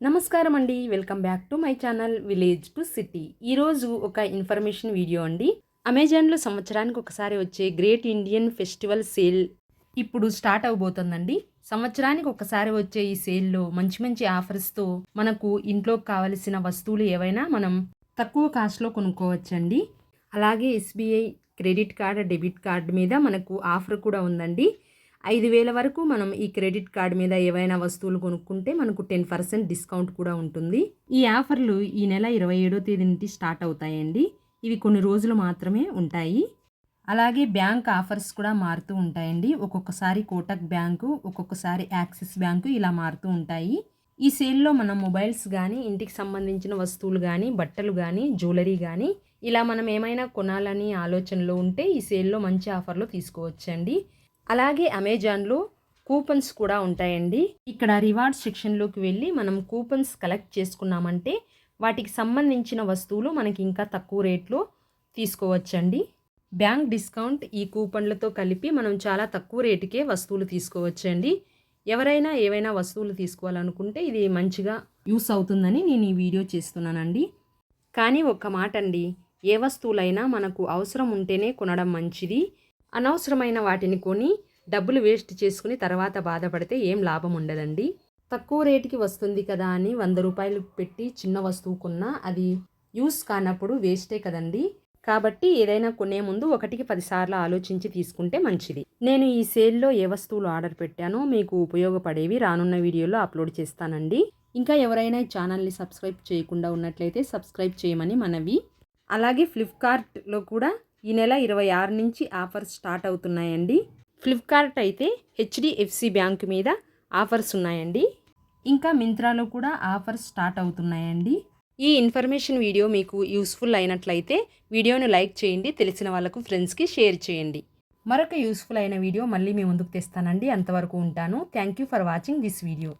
నమస్కారం అండి welcome back to my channel village to city. ఈరోజు ఒక ఇన్ఫర్మేషన్ వీడియో అండి. అమెజాన్లో సంవత్సరానికి ఒకసారి వచ్చే గ్రేట్ ఇండియన్ ఫెస్టివల్ సేల్ ఇప్పుడు స్టార్ట్ అవబోతుందండి. సంవత్సరానికి ఒకసారి వచ్చే ఈ సేల్లో మంచి మంచి ఆఫర్స్తో మనకు ఇంట్లోకి కావలసిన వస్తువులు ఏవైనా మనం తక్కువ కాస్ట్లో కొనుక్కోవచ్చండి. అలాగే SBI credit card debit card మీద మనకు ఆఫర్ కూడా ఉందండి. ఐదు వేల వరకు మనం ఈ క్రెడిట్ కార్డ్ మీద ఏవైనా వస్తువులు కొనుక్కుంటే మనకు టెన్ పర్సెంట్ డిస్కౌంట్ కూడా ఉంటుంది. ఈ ఆఫర్లు ఈ నెల ఇరవై ఏడో తేదీ నుండి స్టార్ట్ అవుతాయండి. ఇవి కొన్ని రోజులు మాత్రమే ఉంటాయి. అలాగే బ్యాంక్ ఆఫర్స్ కూడా మారుతూ ఉంటాయండి. ఒక్కొక్కసారి కోటక్ బ్యాంకు ఒక్కొక్కసారి యాక్సిస్ బ్యాంకు ఇలా మారుతూ ఉంటాయి. ఈ సేల్లో మనం మొబైల్స్ కానీ ఇంటికి సంబంధించిన వస్తువులు కానీ బట్టలు కానీ జ్యువెలరీ కానీ ఇలా మనం ఏమైనా కొనాలని ఆలోచనలో ఉంటే ఈ సేల్లో మంచి ఆఫర్లో తీసుకోవచ్చండి. అలాగే అమెజాన్లో కూపన్స్ కూడా ఉంటాయండి. ఇక్కడ రివార్డ్స్ సెక్షన్లోకి వెళ్ళి మనం కూపన్స్ కలెక్ట్ చేసుకున్నామంటే వాటికి సంబంధించిన వస్తువులు మనకి ఇంకా తక్కువ రేట్లో తీసుకోవచ్చండి. బ్యాంక్ డిస్కౌంట్ ఈ కూపన్లతో కలిపి మనం చాలా తక్కువ రేటుకే వస్తువులు తీసుకోవచ్చండి. ఎవరైనా ఏవైనా వస్తువులు తీసుకోవాలనుకుంటే ఇది మంచిగా యూస్ అవుతుందని నేను ఈ వీడియో చేస్తున్నానండి. కానీ ఒక్క మాట అండి ఏ వస్తువులైనా మనకు అవసరం ఉంటేనే కొనడం మంచిది. అనవసరమైన వాటిని కొని డబ్బులు వేస్ట్ చేసుకుని తర్వాత బాధపడితే ఏం లాభం ఉండదండి. తక్కువ రేటుకి వస్తుంది కదా అని వంద రూపాయలు పెట్టి చిన్న వస్తువు కొన్నా అది యూస్ కానప్పుడు వేస్టే కదండి. కాబట్టి ఏదైనా కొనే ముందు ఒకటికి పదిసార్లు ఆలోచించి తీసుకుంటే మంచిది. నేను ఈ సేల్లో ఏ వస్తువులు ఆర్డర్ పెట్టానో మీకు ఉపయోగపడేవి రానున్న వీడియోలో అప్లోడ్ చేస్తానండి. ఇంకా ఎవరైనా ఈ ఛానల్ని సబ్స్క్రైబ్ చేయకుండా ఉన్నట్లయితే సబ్స్క్రైబ్ చేయమని మనవి. అలాగే ఫ్లిప్కార్ట్లో కూడా ఈ నెల ఇరవై ఆరు నుంచి ఆఫర్స్ స్టార్ట్ అవుతున్నాయండి. ఫ్లిప్కార్ట్ అయితే హెచ్డిఎఫ్సి బ్యాంక్ మీద ఆఫర్స్ ఉన్నాయండి. ఇంకా మింత్రాలో కూడా ఆఫర్స్ స్టార్ట్ అవుతున్నాయండి. ఈ ఇన్ఫర్మేషన్ వీడియో మీకు యూస్ఫుల్ అయినట్లయితే వీడియోని లైక్ చేయండి తెలిసిన వాళ్ళకు ఫ్రెండ్స్కి షేర్ చేయండి. మరొక యూస్ఫుల్ అయిన వీడియో మళ్ళీ మీ ముందుకు తెస్తానండి. అంతవరకు ఉంటాను. Thank you for watching this video